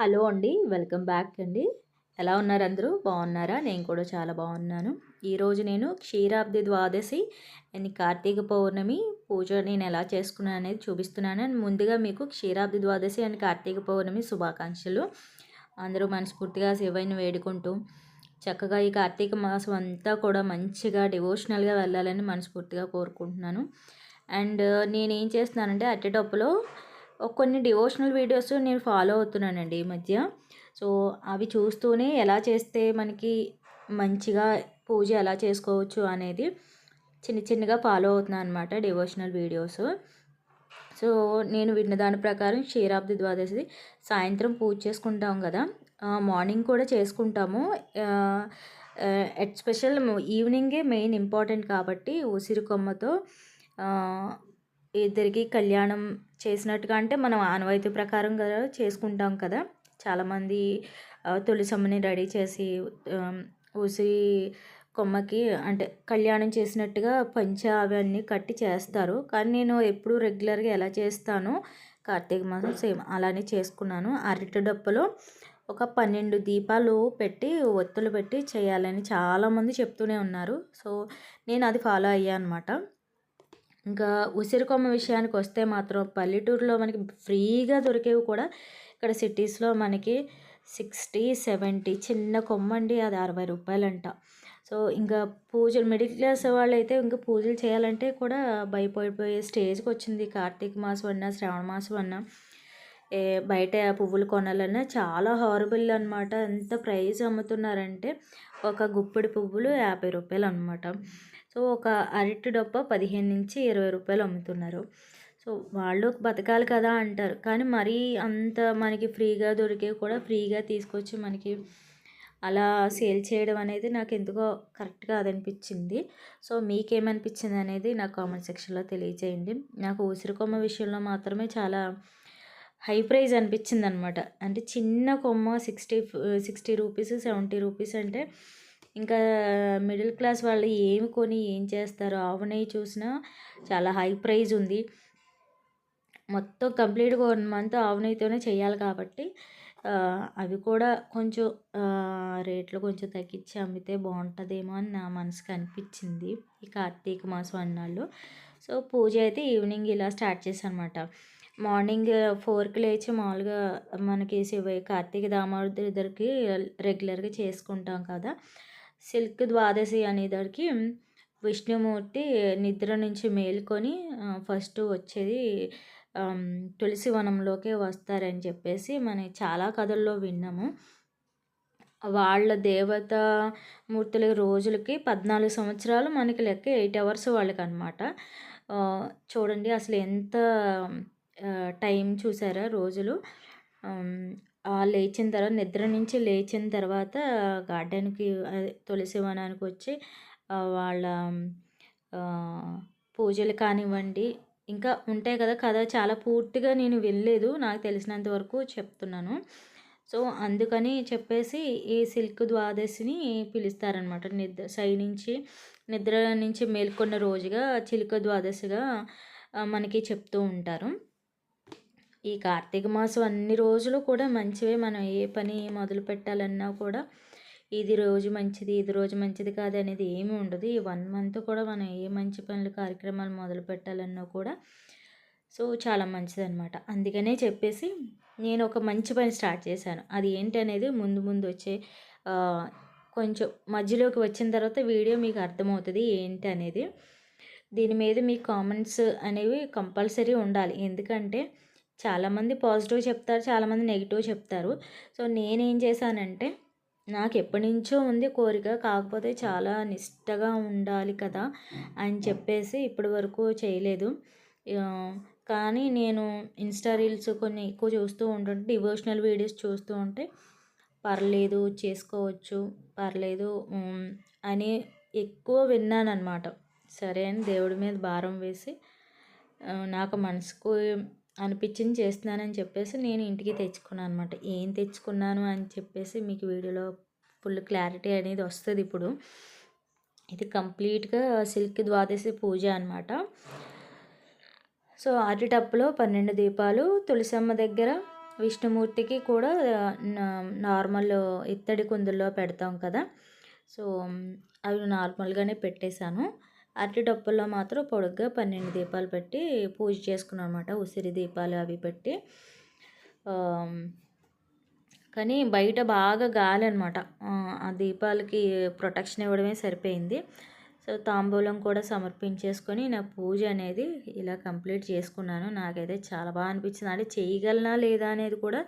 Hello అండి welcome back అండి. ఎలా ఉన్నారు అందరూ? బాగున్నారా? నేను కూడా చాలా బాగున్నాను. ఈరోజు నేను క్షీరాబ్ది ద్వాదశి అండ్ కార్తీక పౌర్ణమి పూజ నేను ఎలా చేసుకున్నాను అనేది చూపిస్తున్నాను. అండ్ ముందుగా మీకు క్షీరాబ్ది ద్వాదశి అండ్ కార్తీక పౌర్ణమి శుభాకాంక్షలు. అందరూ మనస్ఫూర్తిగా శివైన వేడుకుంటూ చక్కగా ఈ కార్తీక మాసం అంతా కూడా మంచిగా డివోషనల్గా వెళ్ళాలని మనస్ఫూర్తిగా కోరుకుంటున్నాను. అండ్ నేనేం చేస్తున్నానంటే అట్టేటప్పులో కొన్ని డివోషనల్ వీడియోస్ నేను ఫాలో అవుతున్నానండి ఈ మధ్య. సో అవి చూస్తూనే ఎలా చేస్తే మనకి మంచిగా పూజ ఎలా చేసుకోవచ్చు అనేది చిన్న చిన్నగా ఫాలో అవుతున్నాను అనమాట డివోషనల్ వీడియోస్. సో నేను విన్న దాని ప్రకారం క్షీరాబ్ది ద్వాదశి సాయంత్రం పూజ చేసుకుంటాం కదా. మార్నింగ్ కూడా చేసుకుంటాము. ఎట్ స్పెషల్ ఈవినింగే మెయిన్ ఇంపార్టెంట్ కాబట్టి ఉసిరి కొమ్మతో ఇద్దరికి కళ్యాణం చేసినట్టుగా అంటే మనం ఆనవాయితీ ప్రకారం కదా చేసుకుంటాం కదా. చాలామంది తులసమ్మని రెడీ చేసి ఉసిరి కొమ్మకి అంటే కళ్యాణం చేసినట్టుగా పంచ అవన్నీ కట్టి చేస్తారు. కానీ నేను ఎప్పుడు రెగ్యులర్గా ఎలా చేస్తానో కార్తీక మాసం సేమ్ అలానే చేసుకున్నాను. అరటి డప్పలో ఒక పన్నెండు దీపాలు పెట్టి ఒత్తులు పెట్టి చేయాలని చాలామంది చెప్తూనే ఉన్నారు. సో నేను అది ఫాలో అయ్యా అనమాట ఇంకా ఉసిరికొమ్మ విషయానికి వస్తే మాత్రం పల్లెటూరులో మనకి ఫ్రీగా దొరికేవి కూడా ఇక్కడ సిటీస్లో మనకి సిక్స్టీ సెవెంటీ చిన్న కొమ్మ అండి అది అరవై రూపాయలంట. సో ఇంకా పూజలు మిడిల్ క్లాస్ వాళ్ళైతే ఇంకా పూజలు చేయాలంటే కూడా భయపడిపోయే స్టేజ్కి వచ్చింది కార్తీక మాసం అన్నా శ్రావణ మాసం అన్నా ఏ బయట పువ్వులు కొనాలన్నా చాలా హారబుల్ అనమాట ఎంత ప్రైస్ అమ్ముతున్నారంటే ఒక గుప్పిడి పువ్వులు యాభై రూపాయలు అనమాట సో ఒక అరటి డొప్ప పదిహేను నుంచి ఇరవై రూపాయలు అమ్ముతున్నారు. సో వాళ్ళు బతకాలి కదా అంటారు. కానీ మరీ అంత మనకి ఫ్రీగా దొరికే కూడా ఫ్రీగా తీసుకొచ్చి మనకి అలా సేల్ చేయడం అనేది నాకు ఎందుకో కరెక్ట్గా అదనిపించింది సో మీకేమనిపించింది అనేది నాకు కామెంట్ సెక్షన్లో తెలియజేయండి నాకు ఉసిరికొమ్మ విషయంలో మాత్రమే చాలా హై ప్రైజ్ అనిపించింది అనమాట అంటే చిన్న కొమ్మ sixty sixty rupees seventy rupees అంటే ఇంకా మిడిల్ క్లాస్ వాళ్ళు ఏమి కొని ఏం చేస్తారు ఆవు నెయ్యి చూసినా చాలా హై ప్రైజ్ ఉంది. మొత్తం కంప్లీట్గా వన్ మంత్ ఆవు నెయ్యితోనే చేయాలి కాబట్టి అవి కూడా కొంచెం రేట్లు కొంచెం తగ్గించి అమ్మితే బాగుంటుందేమో అని నా మనసుకు అనిపించింది. ఈ కార్తీక మాసం అన్నాళ్ళు. సో పూజ అయితే ఈవినింగ్ ఇలా స్టార్ట్ చేశాను అనమాట మార్నింగ్ ఫోర్కి లేచి మామూలుగా మనకి శివ కార్తీక దామోదర్ దగ్గరికి రెగ్యులర్గా చేసుకుంటాం కదా. సిల్క్ ద్వాదశి అనేదానికి విష్ణుమూర్తి నిద్ర నుంచి మేల్కొని ఫస్ట్ వచ్చేది తులసి వనంలోకే వస్తారని చెప్పేసి మనం చాలా కథల్లో విన్నాము. వాళ్ళ దేవత మూర్తుల రోజులకి పద్నాలుగు సంవత్సరాలు మనకి లెక్క ఎయిట్ అవర్స్ వాళ్ళకి అనమాట చూడండి అసలు ఎంత టైం చూసారా రోజులు? లేచిన తర్వాత నిద్ర నుంచి లేచిన తర్వాత గార్డెన్కి అదే తులసి వనానికి వచ్చి వాళ్ళ పూజలు కానివ్వండి ఇంకా ఉంటాయి కదా కథ చాలా పూర్తిగా నేను వెళ్ళలేదు నాకు తెలిసినంత వరకు చెప్తున్నాను. సో అందుకని చెప్పేసి ఈ సిల్క్ ద్వాదశిని పిలుస్తారనమాట నిద్ర సై నుంచి నిద్ర నుంచి మేల్కొన్న రోజుగా చిలుక ద్వాదశిగా మనకి చెప్తూ ఉంటారు. ఈ కార్తీక మాసం అన్ని రోజులు కూడా మంచివే. మనం ఏ పని మొదలు పెట్టాలన్నా కూడా ఇది రోజు మంచిది ఇది రోజు మంచిది కాదు అనేది ఏమీ ఉండదు. ఈ వన్ మంత్ కూడా మనం ఏ మంచి పనులు కార్యక్రమాలు మొదలు పెట్టాలన్నా కూడా సో చాలా మంచిది అనమాట అందుకనే చెప్పేసి నేను ఒక మంచి పని స్టార్ట్ చేశాను. అది ఏంటి అనేది ముందు ముందు వచ్చే కొంచెం మధ్యలోకి వచ్చిన తర్వాత వీడియో మీకు అర్థమవుతుంది ఏంటి అనేది. దీని మీద మీ కామెంట్స్ అనేవి కంపల్సరీ ఉండాలి. ఎందుకంటే చాలామంది పాజిటివ్ చెప్తారు చాలామంది నెగిటివ్ చెప్తారు. సో నేనేం చేశానంటే నాకు ఎప్పటి నుంచో ఉంది కోరిక కాకపోతే చాలా నిష్టగా ఉండాలి కదా అని చెప్పేసి ఇప్పటి వరకు చేయలేదు. కానీ నేను ఇన్స్టా రీల్స్ కొన్ని ఎక్కువ చూస్తూ ఉంటుంటే డివోషనల్ వీడియోస్ చూస్తూ ఉంటే పర్లేదు చేసుకోవచ్చు పర్లేదు అని ఎక్కువ విన్నాను అనమాట సరే అని దేవుడి మీద భారం వేసి నాకు మనసుకు అనిపించింది చేస్తున్నానని చెప్పేసి నేను ఇంటికి తెచ్చుకున్నాను అనమాట ఏం తెచ్చుకున్నాను అని చెప్పేసి మీకు వీడియోలో ఫుల్ క్లారిటీ అనేది వస్తుంది ఇప్పుడు. ఇది కంప్లీట్గా సిల్క్ ద్వాదశి పూజ అనమాట సో అరటి టప్పులో పన్నెండు దీపాలు తులసమ్మ దగ్గర విష్ణుమూర్తికి కూడా నార్మల్ ఇత్తడి కుందుల్లో పెడతాం కదా. సో అవి నార్మల్గానే పెట్టేశాను. అరటి డప్పుల్లో మాత్రం పొడుగ్గా పన్నెండు దీపాలు పెట్టి పూజ చేసుకున్నాం అనమాట ఉసిరి దీపాలు అవి పెట్టి. కానీ బయట బాగా గాలి అనమాట ఆ దీపాలకి ప్రొటెక్షన్ ఇవ్వడమే సరిపోయింది. సో తాంబూలం కూడా సమర్పించేసుకొని నా పూజ అనేది ఇలా కంప్లీట్ చేసుకున్నాను. నాకైతే చాలా బాగా అనిపించింది. అంటే చేయగలనా లేదా అనేది కూడా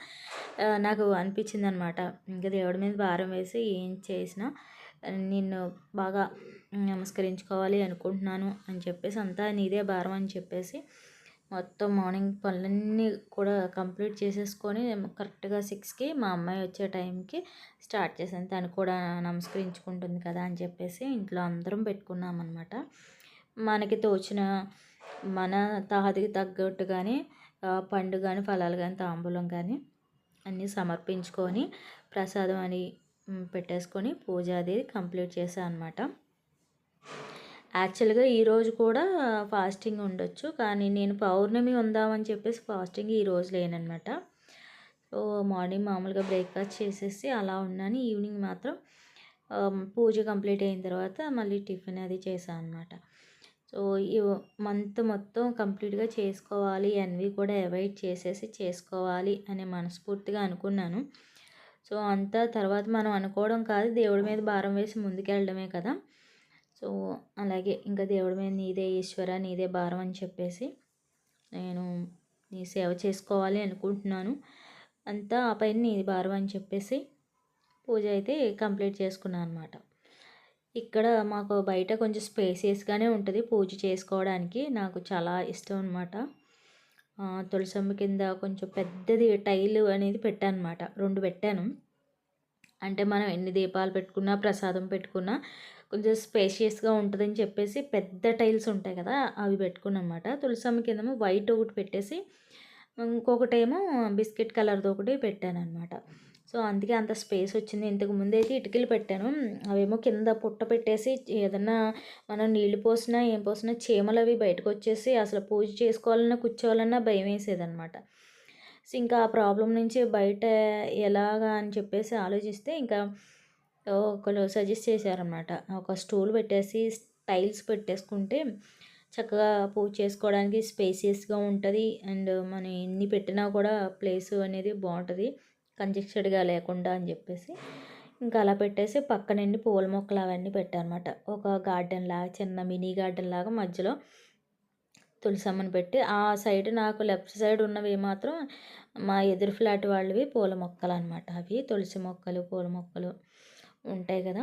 నాకు అనిపించింది అనమాట ఇంకా దేవుడి మీద భారం వేసి ఏం చేసినా నిన్ను బాగా నమస్కరించుకోవాలి అనుకుంటున్నాను అని చెప్పేసి అంతా నీదే భారం అని చెప్పేసి మొత్తం మార్నింగ్ పనులన్నీ కూడా కంప్లీట్ చేసేసుకొని కరెక్ట్గా సిక్స్కి మా అమ్మాయి వచ్చే టైంకి స్టార్ట్ చేసాను తను కూడా నమస్కరించుకుంటుంది కదా అని చెప్పేసి ఇంట్లో అందరం పెట్టుకున్నాం అనమాట మనకి తోచిన మన తహదికి తగ్గట్టు కానీ పండు కానీ ఫలాలు కానీ తాంబూలం కానీ అన్నీ సమర్పించుకొని ప్రసాదం అని పెట్టేసుకొని పూజ అది కంప్లీట్ చేశాను అనమాట యాక్చువల్గా ఈరోజు కూడా ఫాస్టింగ్ ఉండొచ్చు. కానీ నేను పౌర్ణమి ఉందామని చెప్పేసి ఫాస్టింగ్ ఈరోజు లేనమాట సో మార్నింగ్ మామూలుగా బ్రేక్ఫాస్ట్ చేసేసి అలా ఉన్నాను. ఈవినింగ్ మాత్రం పూజ కంప్లీట్ అయిన తర్వాత మళ్ళీ టిఫిన్ అది చేశాను అనమాట సో ఈ మంత్ మొత్తం కంప్లీట్గా చేసుకోవాలి. అన్వి కూడా అవాయిడ్ చేసేసి చేసుకోవాలి అని మనస్ఫూర్తిగా అనుకున్నాను. సో అంతా తర్వాత మనం అనుకోవడం కాదు. దేవుడి మీద భారం వేసి ముందుకెళ్ళడమే కదా. సో అలాగే ఇంకా దేవుడి మీద నీదే ఈశ్వర నీదే భారం అని చెప్పేసి నేను నీ సేవ చేసుకోవాలి అనుకుంటున్నాను. అంతా ఆ పైన నీది భారం అని చెప్పేసి పూజ అయితే కంప్లీట్ చేసుకున్నాను అనమాట ఇక్కడ మాకు బయట కొంచెం స్పేసియస్గానే ఉంటుంది పూజ చేసుకోవడానికి. నాకు చాలా ఇష్టం అనమాట తులసమ్మ కింద కొంచెం పెద్దది టైల్ అనేది పెట్టాను అనమాట రెండు పెట్టాను. అంటే మనం ఎన్ని దీపాలు పెట్టుకున్నా ప్రసాదం పెట్టుకున్నా కొంచెం స్పేషియస్గా ఉంటుందని చెప్పేసి పెద్ద టైల్స్ ఉంటాయి కదా అవి పెట్టుకున్నమాట. తులసమ్మ కిందేమో వైట్ ఒకటి పెట్టేసి ఇంకొకటేమో బిస్కెట్ కలర్ది ఒకటి పెట్టాను అనమాట సో అందుకే అంత స్పేస్ వచ్చింది. ఇంతకు ముందు అయితే ఇటుకలు పెట్టాను. అవేమో కింద పుట్ట పెట్టేసి ఏదన్నా మనం నీళ్ళు పోసినా ఏం పోసినా చీమలు అవి బయటకు వచ్చేసి అసలు పూజ చేసుకోవాలన్నా కూర్చోవాలన్నా భయం వేసేదనమాట సో ఇంకా ఆ ప్రాబ్లం నుంచి బయట ఎలాగా అని చెప్పేసి ఆలోచిస్తే ఇంకా ఒకరు సజెస్ట్ చేశారనమాట ఒక స్టూల్ పెట్టేసి టైల్స్ పెట్టేసుకుంటే చక్కగా పూజ చేసుకోవడానికి స్పేసియస్గా ఉంటుంది. అండ్ మనం ఎన్ని పెట్టినా కూడా ప్లేస్ అనేది బాగుంటుంది. కంజెక్షన్గా లేకుండా అని చెప్పేసి ఇంకా అలా పెట్టేసి పక్కనండి పూల మొక్కలు అవన్నీ పెట్టారనమాట ఒక గార్డెన్ లాగా చిన్న మినీ గార్డెన్ లాగా మధ్యలో తులసమ్మని పెట్టి ఆ సైడ్ నాకు లెఫ్ట్ సైడ్ ఉన్నవి మాత్రం మా ఎదురు ఫ్లాట్ వాళ్ళవి పూల మొక్కలు అనమాట అవి తులసి మొక్కలు పూల మొక్కలు. ఉంటాయి కదా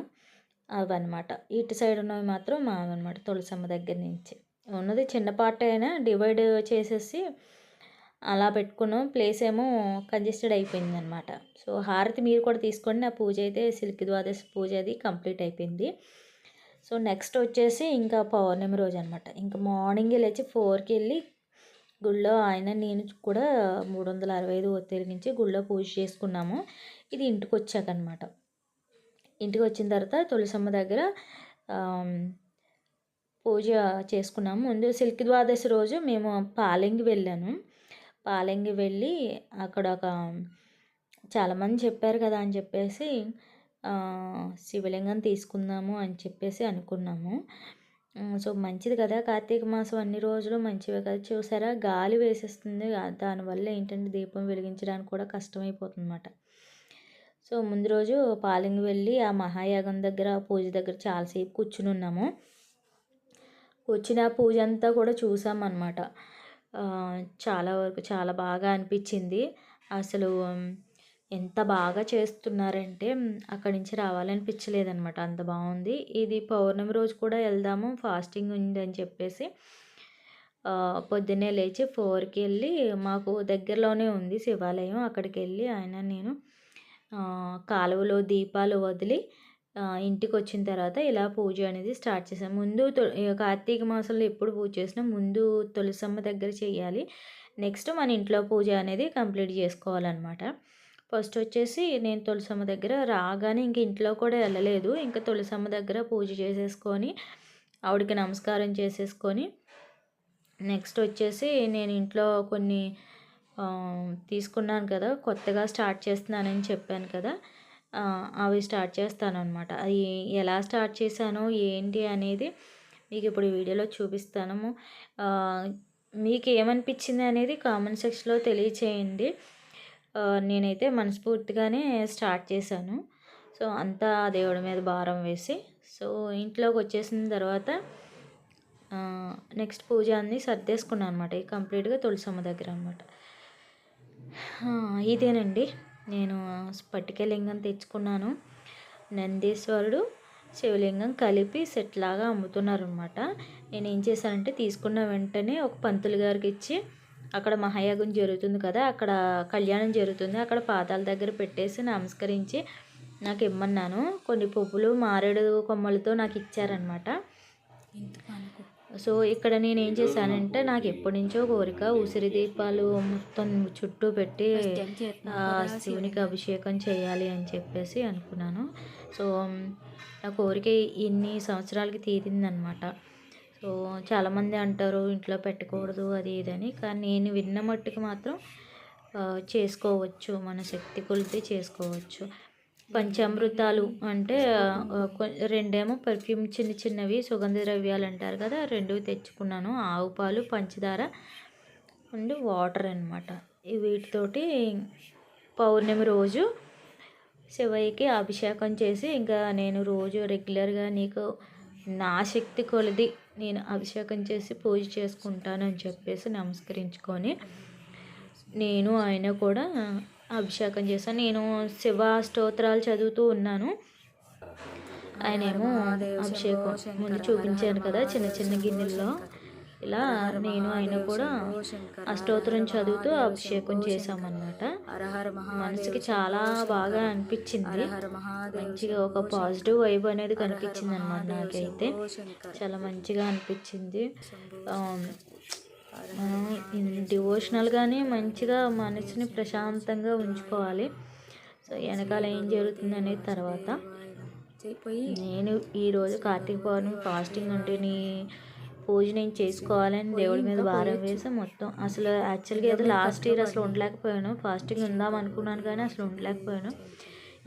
అవన్నమాట. ఇటు సైడ్ ఉన్నవి మాత్రం మావన్నమాట తులసమ్మ దగ్గర నుంచి. ఉన్నది చిన్న పార్ట్ అయినా డివైడ్ చేసేసి అలా పెట్టుకున్నాం ప్లేస్ ఏమో కంజెస్టెడ్ అయిపోయింది అనమాట సో హారతి మీరు కూడా తీసుకోండి. నా పూజ అయితే సిల్క్ ద్వాదశి పూజ అది కంప్లీట్ అయిపోయింది. సో నెక్స్ట్ వచ్చేసి ఇంకా పౌర్ణమి రోజు అనమాట ఇంకా మార్నింగ్ లేచి ఫోర్కి వెళ్ళి గుళ్ళో ఆయన నేను కూడా మూడు వందల అరవై ఐదు ఒత్తిడి నుంచి గుళ్ళో పూజ చేసుకున్నాము. ఇది ఇంటికి వచ్చాక అనమాట ఇంటికి వచ్చిన తర్వాత తులసమ్మ దగ్గర పూజ చేసుకున్నాము. ముందు సిల్క్ ద్వాదశి రోజు మేము పాలెంగి వెళ్ళాను. పాలెంగి వెళ్ళి అక్కడ ఒక చాలామంది చెప్పారు కదా అని చెప్పేసి శివలింగం తీసుకుందాము అని చెప్పేసి అనుకున్నాము. సో మంచిది కదా కార్తీక మాసం అన్ని రోజులు మంచివే కదా. చూసారా గాలి వేసేస్తుంది. దానివల్ల ఏంటంటే దీపం వెలిగించడానికి కూడా కష్టమైపోతుంది అన్నమాట సో ముందు రోజు పాలింగ్ వెళ్ళి ఆ మహాయాగం దగ్గర పూజ దగ్గర చాలాసేపు కూర్చుని ఉన్నాము. కూర్చుని ఆ పూజ అంతా కూడా చూసామన్నమాట. చాలా వరకు చాలా బాగా అనిపించింది. అసలు ఎంత బాగా చేస్తున్నారంటే అక్కడి నుంచి రావాలనిపించలేదనమాట అంత బాగుంది. ఇది పౌర్ణమి రోజు కూడా వెళ్దాము ఫాస్టింగ్ ఉందని చెప్పేసి పొద్దున్నే లేచి ఫోర్కి వెళ్ళి మాకు దగ్గరలోనే ఉంది శివాలయం. అక్కడికి వెళ్ళి ఆయన నేను కాలువలో దీపాలు వదిలి ఇంటికి వచ్చిన తర్వాత ఇలా పూజ అనేది స్టార్ట్ చేసాం ముందు కార్తీక మాసంలో ఎప్పుడు పూజ చేసినా ముందు తులసమ్మ దగ్గర చేయాలి. నెక్స్ట్ మన ఇంట్లో పూజ అనేది కంప్లీట్ చేసుకోవాలన్నమాట. ఫస్ట్ వచ్చేసి నేను తులసమ్మ దగ్గర రాగానే ఇంక ఇంట్లో కూడా వెళ్ళలేదు. ఇంకా తులసమ్మ దగ్గర పూజ చేసేసుకొని ఆవిడకి నమస్కారం చేసేసుకొని నెక్స్ట్ వచ్చేసి నేను ఇంట్లో కొన్ని తీసుకున్నాను కదా కొత్తగా స్టార్ట్ చేస్తున్నానని చెప్పాను కదా అవి స్టార్ట్ చేస్తాను అనమాట అది ఎలా స్టార్ట్ చేశాను ఏంటి అనేది మీకు ఇప్పుడు వీడియోలో చూపిస్తాను. మీకు ఏమనిపించింది అనేది కామెంట్ సెక్షన్లో తెలియచేయండి. నేనైతే మనస్ఫూర్తిగానే స్టార్ట్ చేశాను. సో అంతా దేవుడి మీద భారం వేసి సో ఇంట్లోకి వచ్చేసిన తర్వాత నెక్స్ట్ పూజ అన్నీ సర్దేసుకున్నాను అనమాట కంప్లీట్గా తులసమ్మ దగ్గర అనమాట ఇదేనండి. నేను స్ఫటికలింగం తెచ్చుకున్నాను. నందీశ్వరుడు శివలింగం కలిపి సెట్ లాగా అమ్ముతున్నారు అనమాట నేను ఏం చేశానంటే తీసుకున్న వెంటనే ఒక పంతులు గారికి ఇచ్చి అక్కడ మహాయాగం జరుగుతుంది కదా అక్కడ కళ్యాణం జరుగుతుంది అక్కడ పాదాల దగ్గర పెట్టేసి నమస్కరించి నాకు ఇమ్మన్నాను. కొన్ని పువ్వులు మారేడు కొమ్మలతో నాకు ఇచ్చారనమాట సో ఇక్కడ నేను ఏం చేశానంటే నాకు ఎప్పటి నుంచో కోరిక ఉసిరి దీపాలు మొత్తం చుట్టూ పెట్టి శివునికి అభిషేకం చేయాలి అని చెప్పేసి అనుకున్నాను. సో నా కోరిక ఇన్ని సంవత్సరాలకి తీరిందనమాట సో చాలామంది అంటారు ఇంట్లో పెట్టకూడదు అది ఇదని కానీ నేను విన్న మట్టుకు మాత్రం చేసుకోవచ్చు మన శక్తి కొలితే చేసుకోవచ్చు. పంచామృతాలు అంటే రెండేమో పర్ఫ్యూమ్ చిన్న చిన్నవి సుగంధ ద్రవ్యాలు అంటారు కదా రెండు తెచ్చుకున్నాను. ఆవు పాలు పంచదార అండ్ వాటర్ అనమాట వీటితోటి పౌర్ణమి రోజు శివయ్యకి అభిషేకం చేసి ఇంకా నేను రోజు రెగ్యులర్గా నీకు నా శక్తి కొలది నేను అభిషేకం చేసి పూజ చేసుకుంటానని చెప్పేసి నమస్కరించుకొని నేను ఆయన కూడా అభిషేకం చేశాను నేను శివ స్తోత్రాలు చదువుతూ ఉన్నాను. ఆయన ఏమో అభిషేకం ముందు చూపించాను కదా చిన్న చిన్న గిన్నెల్లో. ఇలా నేను ఆయన కూడా అష్టోత్తరం చదువుతూ అభిషేకం చేశామన్నమాట. మనసుకి చాలా బాగా అనిపించింది. మంచిగా ఒక పాజిటివ్ వైబ్ అనేది కనిపించింది అనమాట నాకైతే. చాలా మంచిగా అనిపించింది. డివోషనల్గానే మంచిగా మనసుని ప్రశాంతంగా ఉంచుకోవాలి. సో వెనకాల ఏం జరుగుతుంది అనేది తర్వాత నేను ఈరోజు కార్తీక పౌర్ణమి ఫాస్టింగ్ ఉంటే నీ పూజ నేను చేసుకోవాలని దేవుడి మీద భారం వేసి మొత్తం అసలు యాక్చువల్గా ఏదో లాస్ట్ ఇయర్ అసలు ఉండలేకపోయాను. ఫాస్టింగ్ ఉందాం అనుకున్నాను కానీ అసలు ఉండలేకపోయాను.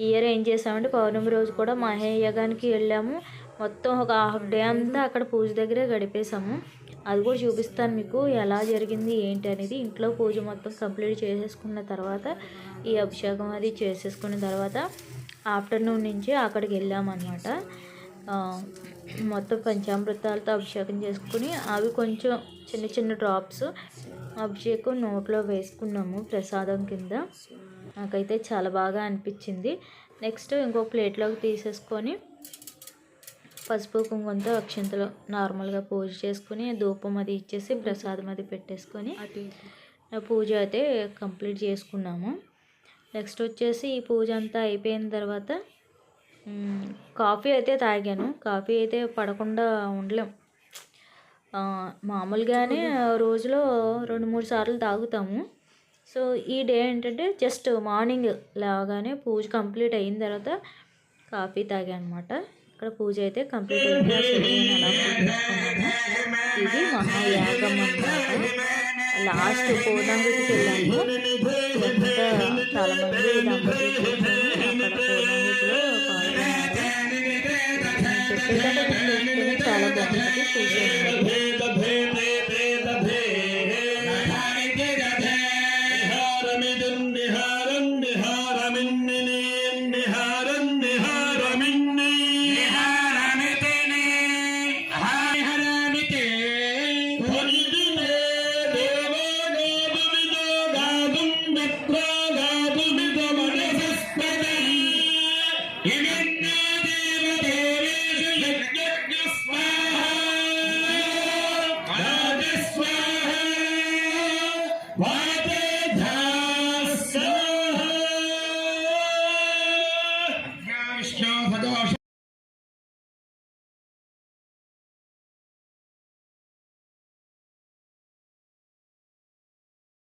ఈ ఇయర్ ఏం చేసామంటే పౌర్ణమి రోజు కూడా మహేయగానికి వెళ్ళాము. మొత్తం ఒక హాఫ్ డే అంతా అక్కడ పూజ దగ్గరే గడిపేశాము. అది కూడా చూపిస్తాను మీకు ఎలా జరిగింది ఏంటి అనేది. ఇంట్లో పూజ మొత్తం కంప్లీట్ చేసేసుకున్న తర్వాత ఈ అభిషేకం అది చేసేసుకున్న తర్వాత ఆఫ్టర్నూన్ నుంచి అక్కడికి వెళ్ళామన్నమాట. మొత్తం పంచామృతాలతో అభిషేకం చేసుకుని అవి కొంచెం చిన్న చిన్న డ్రాప్స్ అభిషేకం నోట్లో వేసుకున్నాము ప్రసాదం కింద. నాకైతే చాలా బాగా అనిపించింది. నెక్స్ట్ ఇంకో ప్లేట్లోకి తీసేసుకొని పసుపు కుంకుమతో అక్షంతలు నార్మల్గా పూజ చేసుకుని ధూపం అది ఇచ్చేసి ప్రసాదం అది పెట్టేసుకొని పూజ అయితే కంప్లీట్ చేసుకున్నాము. నెక్స్ట్ వచ్చేసి ఈ పూజ అంతా అయిపోయిన తర్వాత కాఫీ అయితే తాగాను. కాఫీ అయితే పడకుండా ఉండలేం. ఆ, మామూలుగానే రోజులో రెండు మూడు సార్లు తాగుతాము. సో ఈ డే ఏంటంటే జస్ట్ మార్నింగ్ లాగానే పూజ కంప్లీట్ అయిన తర్వాత కాఫీ తాగాను అనమాట ఇక్కడ పూజ అయితే కంప్లీట్ అయింది. ఆ శివుడిని అలా పూజించుకున్నాను ఇది మహాయాగం అన్నమాట. లాస్ట్ పూర్ణాహుతికి వెళ్ళాము. ఎంత చాలా దంపతులు